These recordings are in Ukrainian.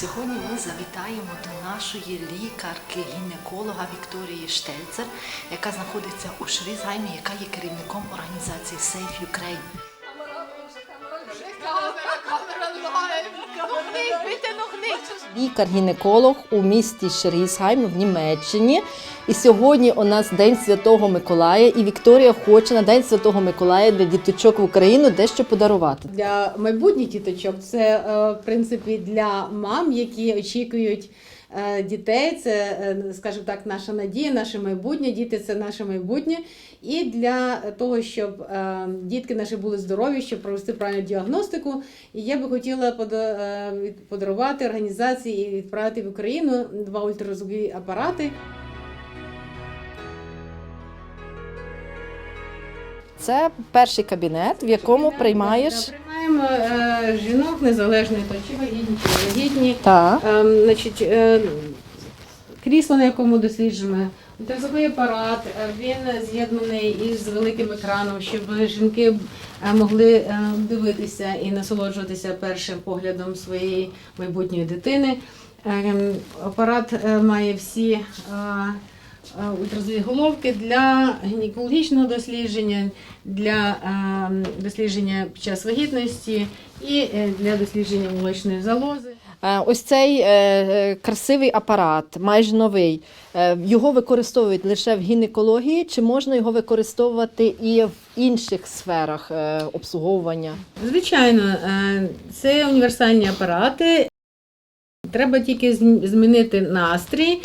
Сьогодні ми завітаємо до нашої лікарки гінеколога Вікторії Штельцер, яка знаходиться у Шрізгаймі, яка є керівником організації Safe Ukraine. лікар-гінеколог у місті Шрісгайм в Німеччині. І сьогодні у нас День Святого Миколая, і Вікторія хоче на День Святого Миколая для діточок в Україну дещо подарувати. Для майбутніх діточок це е, в принципі для мам, які очікують е, дітей. Це, е, скажімо так, наша надія, наше майбутнє. Діти це наше майбутнє. І для того, щоб дітки наші були здорові, щоб провести правильну діагностику. І я би хотіла пода- подарувати організації і відправити в Україну два ультразвукові апарати. Це перший кабінет, в якому приймаєш. Приймаємо е, жінок незалежно того, чи вагітні, чи вагітні. Так. Ем, значить, е, крісло, на якому досліджуємо, ультразвуковий апарат, е, він з'єднаний із великим екраном, щоб жінки е, могли е, дивитися і насолоджуватися першим поглядом своєї майбутньої дитини. Ем, Апарат е, має всі е, е, ультразвукові головки для гінекологічного дослідження, для ем, дослідження під час вагітності і е, для дослідження молочної залози. Е, Ось цей е, е, красивий апарат, майже новий. е, Його використовують лише в гінекології, чи можна його використовувати і в інших сферах е, обслуговування? Звичайно, е, це універсальні апарати. Треба тільки змінити настрій.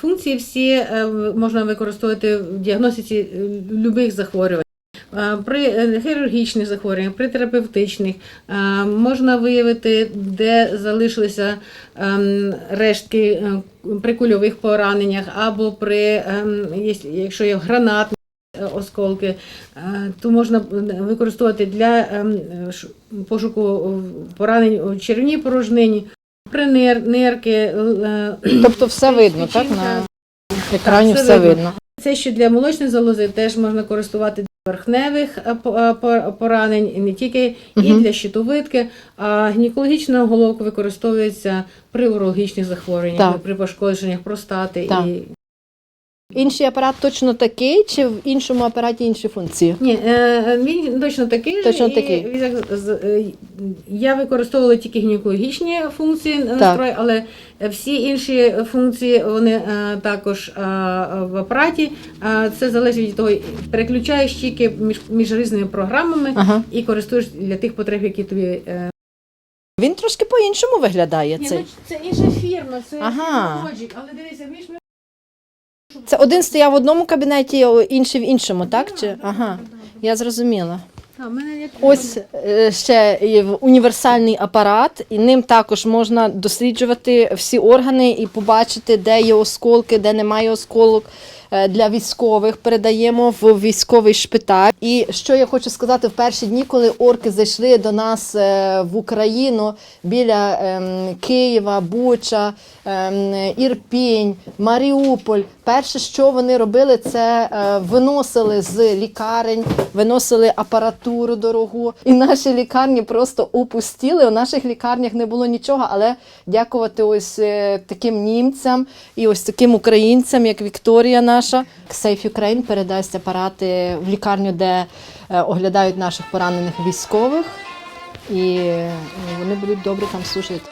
Функції всі е, можна використовувати в діагностиці е, любих захворювань. Е, При хірургічних захворюваннях, при терапевтичних можна виявити, де залишилися ем, рештки при кульових пораненнях, або при, ем, якщо є гранатні осколки, то можна використовувати для ем, пошуку поранень у червній порожнині, при нер, нерки. е, Тобто все видно, так? На екрані все все видно. видно. Це що для молочної залози теж можна користувати для верхневих е, по- е, поранень, і не тільки і Мгм. для щитовидки. А гінекологічна головка використовується при урологічних захворюваннях, Так. при пошкодженнях простати Так. і Інший апарат точно такий, чи в іншому апараті інші функції? Ні, е, він точно такий. Точно і такий. як з- е, Я використовувала тільки гінекологічні функції настрою, але всі інші функції вони е, також е, в апараті. Е, Це залежить від того, переключаєш тільки між, між різними програмами Ага. і користуєш для тих потреб, які тобі. е, Він трошки по-іншому виглядає. Ні, цей. ну, це інша фірма, це Ага. Logic, але дивися, між Це один стояв в одному кабінеті, а інший в іншому, так? Чи? Ага, я зрозуміла. Ось е, ще є в- універсальний апарат, і ним також можна досліджувати всі органи і побачити, де є осколки, де немає осколок. Е, Для військових передаємо в військовий шпиталь. І що я хочу сказати, в перші дні, коли орки зайшли до нас е, в Україну біля ем, Києва, Буча, ем, Ірпінь, Маріуполь, перше, що вони робили, це е, виносили з лікарень, виносили апаратуру дорогу. І наші лікарні просто опустіли. У наших лікарнях не було нічого, але дякувати ось е, таким німцям і ось таким українцям, як Вікторія наша. Safe Ukraine передасть апарати в лікарню, де е, оглядають наших поранених військових, і е, вони будуть добре там служити.